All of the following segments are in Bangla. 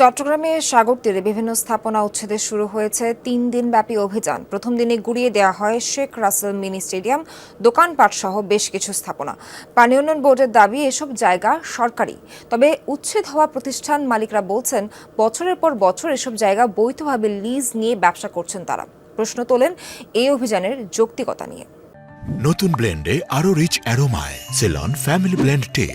চট্টগ্রামে সাগর তীরে বিভিন্ন স্থাপনা উচ্ছেদে শুরু হয়েছে তিন দিনব্যাপী অভিযান। প্রথম দিনে গুড়িয়ে দেওয়া হয় শেখ রাসেল মিনি স্টেডিয়াম, দোকানপাট সহ বেশ কিছু স্থাপনা। পানি উন্নয়ন বোর্ডের দাবি, এসব জায়গা সরকারি। তবে উচ্ছেদ হওয়া প্রতিষ্ঠান মালিকরা বলছেন, বছরের পর বছর এসব জায়গা বৈধভাবে লিজ নিয়ে ব্যবসা করছেন তারা। প্রশ্ন তোলেন এই অভিযানের যৌক্তিকতা নিয়ে। নতুন ব্লেন্ডে আরও রিচ অ্যারোমায়, সেলন, ফ্যামিলি ব্লেন্ড টে।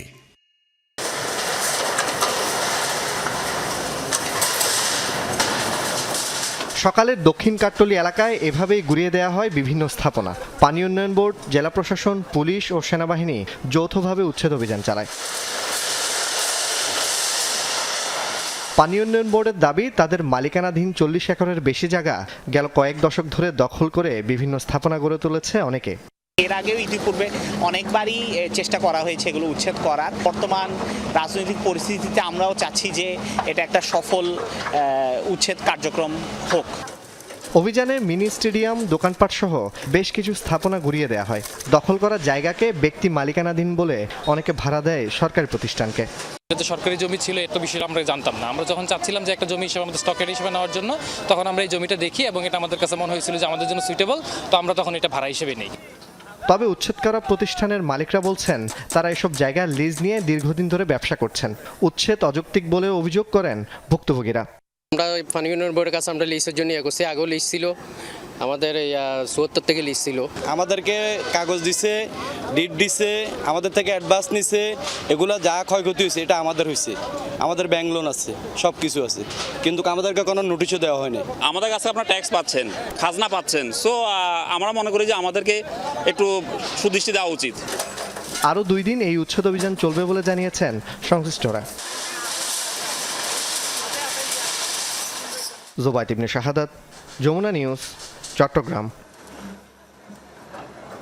সকালের দক্ষিণ কাট্টলি এলাকায় এভাবেই ঘুরিয়ে দেওয়া হয় বিভিন্ন স্থাপনা। পানি উন্নয়ন বোর্ড, জেলা প্রশাসন, পুলিশ ও সেনাবাহিনী যৌথভাবে উচ্ছেদ অভিযান চালায়। পানি উন্নয়ন বোর্ডের দাবি, তাদের মালিকানাধীন চল্লিশ একরের বেশি জায়গা গেল কয়েক দশক ধরে দখল করে বিভিন্ন স্থাপনা গড়ে তুলেছে অনেকে। এর আগেও ইতিপূর্বে অনেকবারই চেষ্টা করা হয়েছে এগুলো উচ্ছেদ করার। বর্তমান রাজনৈতিক পরিস্থিতিতে আমরাও চাচ্ছি যে এটা একটা সফল উচ্ছেদ কার্যক্রম হোক। অভিযানে মিনি স্টেডিয়াম দোকানপাট সহ বেশ কিছু স্থাপনা গুড়িয়ে দেওয়া হয়। দখল করা জায়গাকে ব্যক্তি মালিকানাধীন বলে অনেকে ভাড়া দেয় সরকারি প্রতিষ্ঠানকে। সরকারি জমি ছিল এত বিষয় আমরা জানতাম না। আমরা যখন চাচ্ছিলাম যে একটা জমি হিসেবে আমাদের স্টকের হিসেবে নেওয়ার জন্য তখন আমরা এই জমিটা দেখি এবং এটা আমাদের কাছে মনে হয়েছিল যে আমাদের জন্য সুইটেবল তো আমরা তখন এটা ভাড়া হিসেবে নেই। তবে উচ্ছেদ করা প্রতিষ্ঠানের মালিকরা বলছেন, তারা এসব জায়গা লিজ নিয়ে দীর্ঘদিন ধরে ব্যবসা করছেন। উচ্ছেদ অযৌক্তিক বলে অভিযোগ করেন ভুক্তভোগীরা। আমরা পানি উন্নয়ন বোর্ডের কাছে আমরা লিসের জন্য করছি আগেও লিজ ছিল। আমাদের এই চুয়াত্তর থেকে লিস্ট ছিল। আমাদেরকে কাগজ দিছে ডিট দিছে আমাদের থেকে অ্যাডভান্স নিছে এগুলো যা ক্ষয়ক্ষতি হয়েছে এটা আমাদের হয়েছে আমাদের ব্যাংক লোন আছে সব কিছু আছে। কিন্তু আমাদেরকে কোনো নোটিশও দেওয়া হয়নি। আমাদের কাছে আপনার ট্যাক্স পাচ্ছেন খাজনা পাচ্ছেন। সো আমরা মনে করি যে আমাদেরকে একটু সুদৃষ্টি দেওয়া উচিত। আরও দুই দিন এই উচ্ছেদ অভিযান চলবে বলে জানিয়েছেন সংশ্লিষ্টরা। জোবাইত ইবনে শাহাদাত যমুনা নিউজ চট্টগ্রাম।